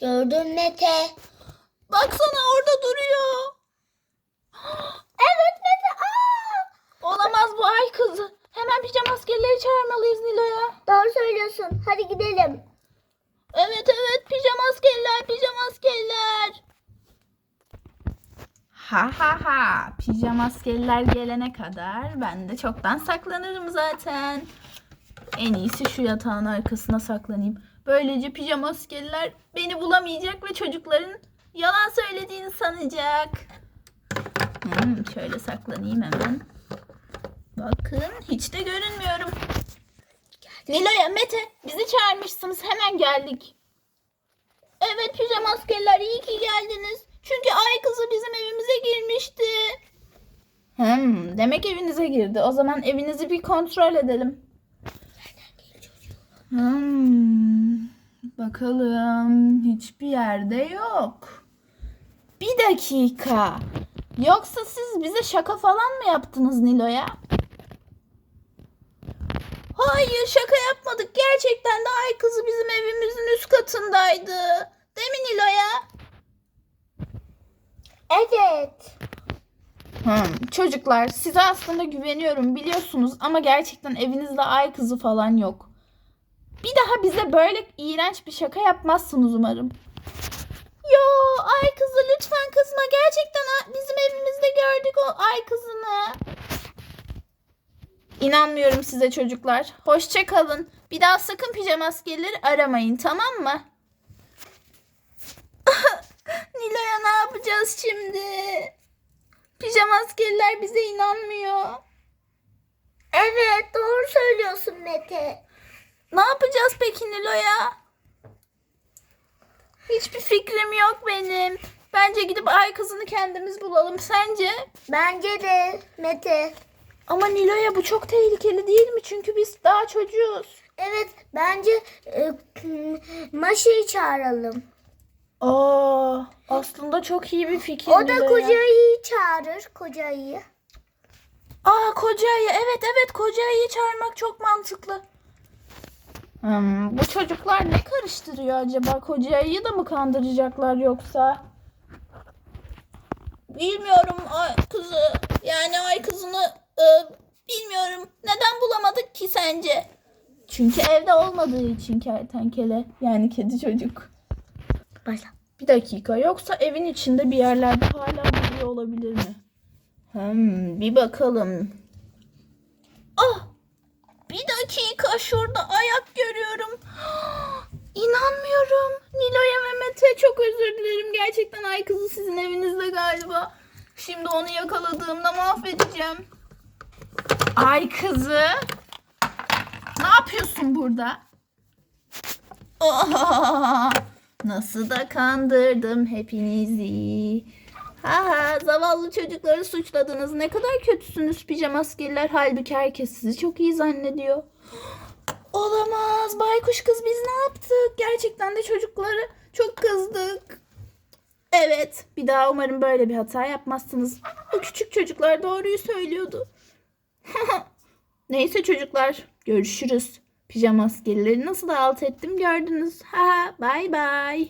Gördün Mete. Baksana orada duruyor. Evet Mete. Aa! Olamaz bu ay kızı. Hemen pijama askerleri çağırmalıyız Nilo'ya. Doğru söylüyorsun. Hadi gidelim. Evet evet pijama askerler pijama askerler. Ha ha ha pijama askerler gelene kadar ben de çoktan saklanırım zaten. En iyisi şu yatağın arkasına saklanayım. Böylece pijama askerler beni bulamayacak ve çocukların yalan söylediğini sanacak. Hmm, şöyle saklanayım hemen. Bakın hiç de görünmüyorum. Nilo'ya Mete bizi çağırmışsınız hemen geldik. Evet pijama askerler iyi ki geldiniz. Çünkü ay kızı bizim evimize girmişti. Hmm, demek evinize girdi. O zaman evinizi bir kontrol edelim. Hmm, bakalım hiçbir yerde yok. Bir dakika. Yoksa siz bize şaka falan mı yaptınız Nilo'ya? Hayır şaka yapmadık. Gerçekten de ay kızı bizim evimizin üst katındaydı. Değil mi Nilo'ya? Evet. Hmm, çocuklar size aslında güveniyorum biliyorsunuz ama gerçekten evinizde ay kızı falan yok. Bir daha bize böyle iğrenç bir şaka yapmazsınız umarım. Yo ay kızı lütfen kızma gerçekten bizim evimizde gördük o ay kızını. İnanmıyorum size çocuklar. Hoşça kalın. Bir daha sakın pijama askerleri aramayın tamam mı? Nilo'ya ne yapacağız şimdi? Pijama askerler bize inanmıyor. Evet doğru söylüyorsun Mete. Ne yapacağız peki Nilo'ya? Hiçbir fikrim yok benim. Bence gidip ay kızını kendimiz bulalım. Sence? Bence de Mete. Ama Nilo'ya bu çok tehlikeli değil mi? Çünkü biz daha çocuğuz. Evet bence e, Maşa'yı çağıralım. Aa, aslında çok iyi bir fikir. O da Nilo'ya. koca ayıyı çağırır. Koca ayıyı. Aa koca ayı. Evet evet koca ayıyı çağırmak çok mantıklı. Hmm, bu çocuklar ne karıştırıyor acaba? Koca ayıyı da mı kandıracaklar yoksa? Bilmiyorum ay kızı. Yani ay kızını e, bilmiyorum. Neden bulamadık ki sence? Çünkü evde olmadığı için kertenkele. Yani kedi çocuk. Başla. Bir dakika yoksa evin içinde bir yerlerde hala duruyor olabilir mi? Hmm, bir bakalım. Ah! Bir dakika şurada ayak görüyorum. İnanmıyorum. Nilo'ya ve Mete çok özür dilerim. Gerçekten ay kızı sizin evinizde galiba. Şimdi onu yakaladığımda mahvedeceğim. Ay kızı. Ne yapıyorsun burada? Oh, nasıl da kandırdım hepinizi. Ha ha zavallı çocukları suçladınız. Ne kadar kötüsünüz pijama askerler. Halbuki herkes sizi çok iyi zannediyor. Olamaz. Baykuş kız biz ne yaptık? Gerçekten de çocukları çok kızdık. Evet. Bir daha umarım böyle bir hata yapmazsınız. O küçük çocuklar doğruyu söylüyordu. Neyse çocuklar. Görüşürüz. Pijama askerleri nasıl alt ettim gördünüz. Ha bay bay.